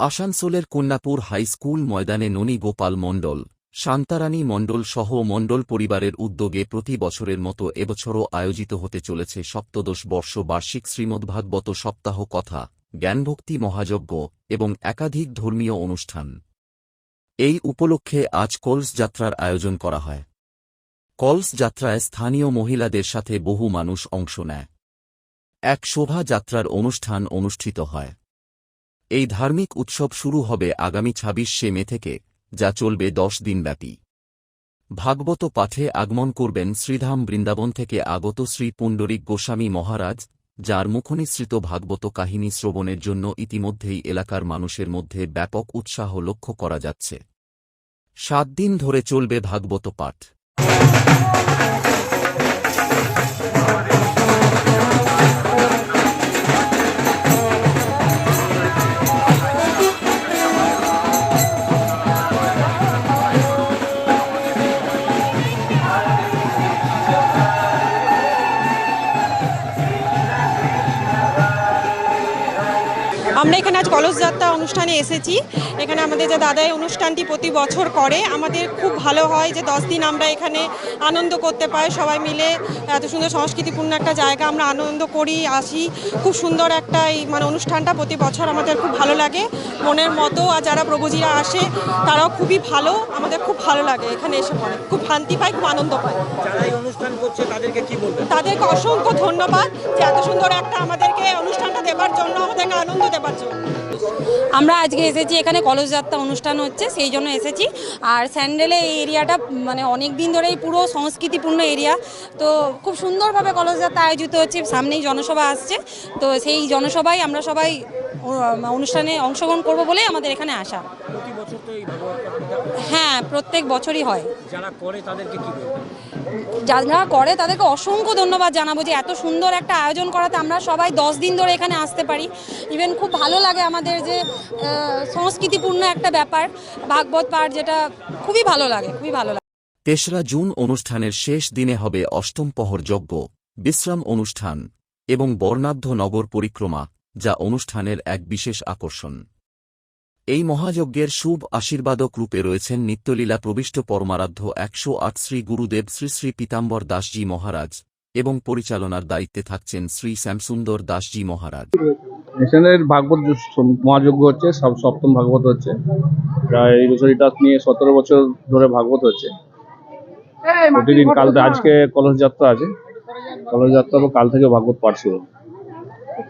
আসানসোলের Kanyapur high school ময়দানে ননী গোপাল মণ্ডল, শান্তারানী মণ্ডল সহ মণ্ডল পরিবারের উদ্যোগে প্রতি বছরের মতো এবছরও আয়োজিত হতে চলেছে সপ্তদশ বর্ষ বার্ষিক শ্রীমদ্ভাগবত সপ্তাহ কথা, জ্ঞানভক্তি মহাযজ্ঞ এবং একাধিক ধর্মীয় অনুষ্ঠান। এই উপলক্ষে আজ কলস যাত্রার আয়োজন করা হয়। কলস যাত্রায় স্থানীয় মহিলাদের সাথে বহু মানুষ অংশ নেয়। এক শোভাযাত্রার অনুষ্ঠান অনুষ্ঠিত হয়। এই ধার্মিক উৎসব শুরু হবে আগামী ছাব্বিশে মে থেকে, যা চলবে দশ দিনব্যাপী। ভাগবত পাঠে আগমন করবেন শ্রীধাম বৃন্দাবন থেকে আগত শ্রী পুণ্ডরিক গোস্বামী মহারাজ, যার মুখনিসৃত ভাগবত কাহিনী শ্রবণের জন্য ইতিমধ্যেই এলাকার মানুষের মধ্যে ব্যাপক উৎসাহ লক্ষ্য করা যাচ্ছে। সাত দিন ধরে চলবে ভাগবত পাঠ। আমরা এখানে আজ কলস যাত্রা অনুষ্ঠানে এসেছি। এখানে আমাদের যে দাদা এই অনুষ্ঠানটি প্রতি বছর করে আমাদের খুব ভালো হয় যে দশ দিন আমরা এখানে আনন্দ করতে পাই সবাই মিলে এত সুন্দর সংস্কৃতিপূর্ণ একটা জায়গা আমরা আনন্দ করি আসি। খুব সুন্দর একটা এই মানে অনুষ্ঠানটা প্রতি বছর আমাদের খুব ভালো লাগে। মনের মতো আর যারা প্রভুজিরা আসে তারাও খুবই ভালো আমাদের খুব ভালো লাগে এখানে এসে পড়ে। খুব শান্তি পাই খুব আনন্দ পাই যারা এই অনুষ্ঠান করছে তাদেরকে কি বলবেন? তাদেরকে অসংখ্য ধন্যবাদ যে এত সুন্দর একটা আমাদেরকে অনুষ্ঠানটা দেবার জন্য আমাদেরকে আনন্দ দেবার আমরা আজকে এসেছি এখানে কলস যাত্রা অনুষ্ঠান হচ্ছে, সেই জন্য এসেছি। আর স্যান্ডেলে এই এরিয়াটা মানে অনেক দিন ধরেই পুরো সংস্কৃতিপূর্ণ এরিয়া। তো খুব সুন্দরভাবে কলস যাত্রা আয়োজিত হচ্ছে, সামনেই জনসভা আসছে। তো সেই জনসভায় আমরা সবাই অনুষ্ঠানে অংশগ্রহণ করব বলেই আমাদের এখানে আসা। প্রতি বছর তো এই ভগবত পাঠটা হ্যাঁ। প্রত্যেক বছরই হয়। যারা করে তাদেরকে কি যারা করে তাদেরকে অসংখ্য ধন্যবাদ জানাব যে এত সুন্দর একটা আয়োজন করাতে আমরা সবাই দশ দিন ধরে এখানে আসতে পারি। ইভেন খুব ভালো লাগে আমাদের যে আহ, সংস্কৃতিপূর্ণ একটা ব্যাপার ভাগবত পাঠ যেটা খুবই ভালো লাগে খুবই ভালো লাগে। তেসরা জুন অনুষ্ঠানের শেষ দিনে হবে অষ্টম প্রহর যজ্ঞ বিশ্রাম অনুষ্ঠান এবং বর্ণাঢ্য নগর পরিক্রমা। যা অনুষ্ঠানের এক বিশেষ আকর্ষণ। এই মহাযজ্ঞের শুভ আশীর্বাদক রূপে রয়েছেন নিত্যলীলা প্রবিষ্ট পরমারাধ্য একশো আট শ্রী গুরুদেব শ্রী শ্রী পীতাম্বর দাসজি মহারাজ এবং পরিচালনার দায়িত্বে থাকছেন শ্রী শ্যামসুন্দর দাসজি মহারাজ। এখানের ভাগবত মহাযজ্ঞ হচ্ছে সপ্তম ভাগবত হচ্ছে। প্রায় এই বছর এটা নিয়ে সতেরো বছর ধরে ভাগবত হচ্ছে। প্রতিদিন কাল আজকে কলস যাত্রা আছে। কলস যাত্রা কাল থেকে ভাগবত পাঠ শুরু।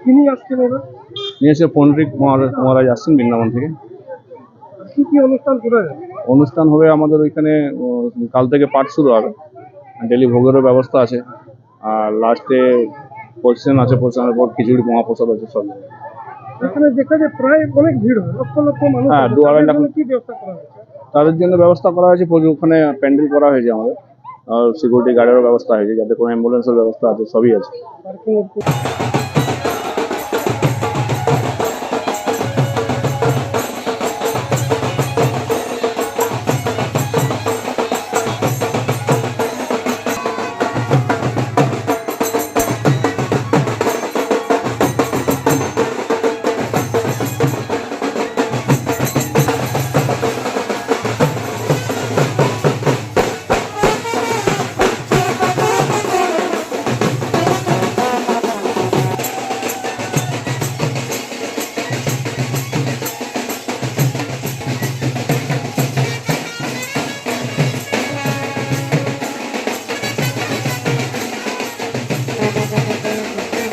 তিনি আসছেন এবার? নিয়ে এসে পণ্ডিত মহারাজ আসছেন বৃন্দাবন থেকে। কি কি অনুষ্ঠান করে অনুষ্ঠান হবে আমাদের ওইখানে কাল থেকে পাঠ শুরু হবে। ডেলি ভোগেরও ব্যবস্থা আছে। আর লাস্টে পজিশন আছে পজিশনের পর খিচুড়ি মহাপ্রসাদ আছে সব। এখানে দেখা যায় প্রায় অনেক ভিড় হয় লক্ষ লক্ষ মানুষ হ্যাঁ, দু আড়াই লাখ- কি ব্যবস্থা করা হয়েছে? তাদের জন্য ব্যবস্থা করা হয়েছে প্রচুর ওখানে প্যান্ডেল করা হয়েছে আমাদের। আর সিকিউরিটি গার্ডেরও ব্যবস্থা হয়েছে যাতে কোনো অ্যাম্বুলেন্সের ব্যবস্থা আছে সবই আছে।